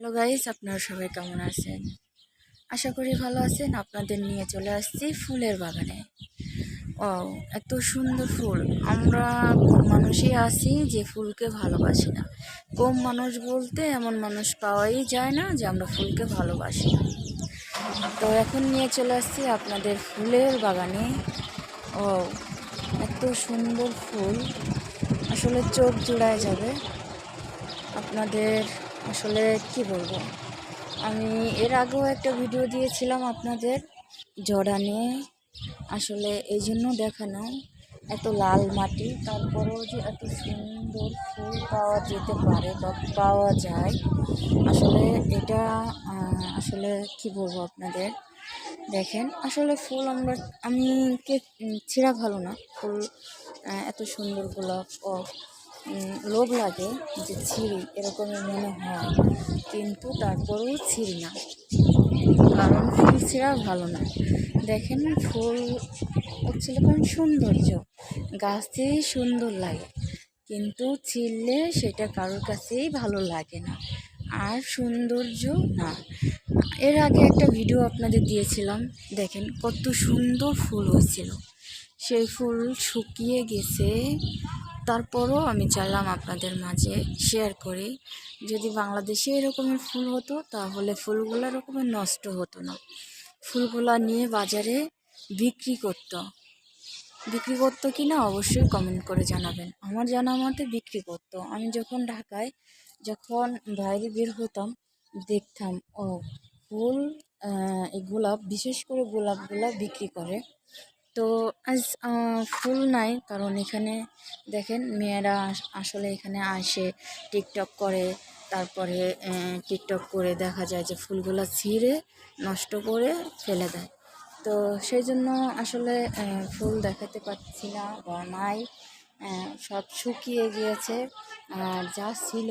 Hello guys আপনারা সবাই কেমন আছেন? আশা করি ভালো আছেন। আপনাদের নিয়ে চলে আসছি ফুলের বাগানে। ও এত সুন্দর ফুল। আমরা মানুষই আছি যে ফুলকে ভালোবাসি না। কম মানুষ বলতে এমন মানুষ পাওয়াই যায় না যে আমরা ফুলকে ভালোবাসি না। তো এখন নিয়ে চলে আসছি আপনাদের ফুলের বাগানে। ও এত সুন্দর ফুল। আসলে চোখ জুড়ায় যাবে। আপনাদের আসলে কি বলব? আমি এর আগেও একটা ভিডিও দিয়েছিলাম আপনাদের জড়া নিয়ে আসলে এই জন্য দেখানো এত লাল মাটি, তারপরেও যে এত সুন্দর ফুল পাওয়া যেতে পারে বা পাওয়া যায়, আসলে এটা আসলে কি বলব আপনাদের? দেখেন, আসলে ফুল আমরা, আমি কে ছেঁড়া ভালো না। ফুল এত সুন্দর গোলাপ লোভ লাগে যে ছিঁড়ি এরকমই মনে হয়। কিন্তু তারপরেও ছিঁড়ি না। কারণ ফুল ছিঁড়া ভালো না। দেখেন, ফুল হচ্ছিল কারণ সৌন্দর্য। গাছেই সুন্দর লাগে। কিন্তু ছিঁড়লে সেটা কারোর কাছেই ভালো লাগে না। আর সৌন্দর্য না। এর আগে একটা ভিডিও আপনাদের দিয়েছিলাম। দেখেন, কত সুন্দর ফুল হয়েছিল। সেই ফুল শুকিয়ে গেছে। তারপরও আমি চাইলাম আপনাদের মাঝে শেয়ার করি। যদি বাংলাদেশে এরকমের ফুল হতো, তাহলে ফুলগুলো এরকমের নষ্ট হতো না। ফুলগুলো নিয়ে বাজারে বিক্রি করতো। বিক্রি করতো কি না অবশ্যই কমেন্ট করে জানাবেন। আমার জানা মতে বিক্রি করতো। আমি যখন ঢাকায় যখন বাইরে বের হতাম, দেখতাম, ও ফুল এই গোলাপ বিশেষ করে গোলাপগুলো বিক্রি করে। তো আজ ফুল নাই, কারণ এখানে দেখেন মেয়েরা আসলে এখানে আসে, টিকটক করে, তারপরে টিকটক করে দেখা যায় যে ফুলগুলো ছিঁড়ে, নষ্ট করে ফেলে দেয়। তো সেই জন্য আসলে ফুল দেখাতে পারছি না বা নাই সব শুকিয়ে গিয়েছে, আর যা ছিল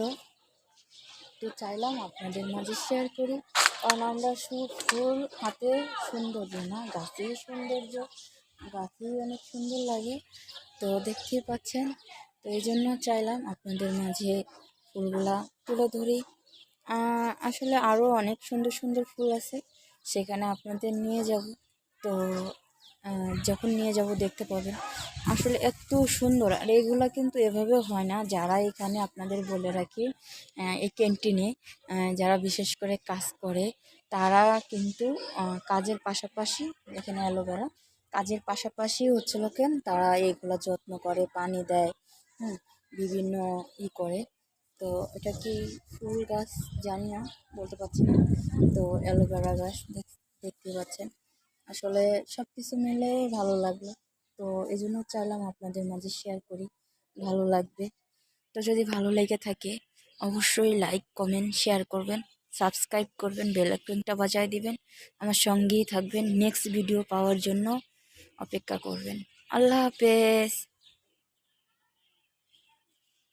তো চাইলাম আপনাদের মাঝে শেয়ার করি। কারণ আমরা ফুল হাতে সৌন্দর্য না, গাছের সৌন্দর্য গাছেই অনেক সুন্দর লাগে। তো দেখতেই পাচ্ছেন। তো এই জন্য চাইলাম আপনাদের মাঝে ফুলগুলা তুলে ধরি। আসলে আরও অনেক সুন্দর সুন্দর ফুল আছে। সেখানে আপনাদের নিয়ে যাব। তো যখন নিয়ে যাব দেখতে পাবেন। আসলে এত সুন্দর। আর এগুলো কিন্তু এভাবে হয় না। যারা এখানে আপনাদের বলে রাখি এই ক্যান্টিনে যারা বিশেষ করে কাজ করে, তারা কিন্তু কাজের পাশাপাশি এখানে অ্যালোভেরা কাজের পাশাপাশি হচ্ছে লোকেন তারা এইগুলা যত্ন করে, পানি দেয়, হুম, বিভিন্ন ই করে। তো এটা কি ফুল গাছ? জানি না, বলতে পারছি না। তো অ্যালোভেরা গাছ দেখ- দেখতে পাচ্ছেন। আসলে সব কিছু মিলে ভালো লাগল। তো এই জন্য চাইলাম আপনাদের মাঝে শেয়ার করি। ভালো লাগবে। তো যদি ভালো লেগে থাকে, অবশ্যই লাইক কমেন্ট শেয়ার করবেন। সাবস্ক্রাইব করবেন বেল আইকনটা বাজায় দিবেন। আমার সঙ্গেই থাকবেন। নেক্সট ভিডিও পাওয়ার জন্য অপেক্ষা করবেন। আল্লাহ হাফেজ।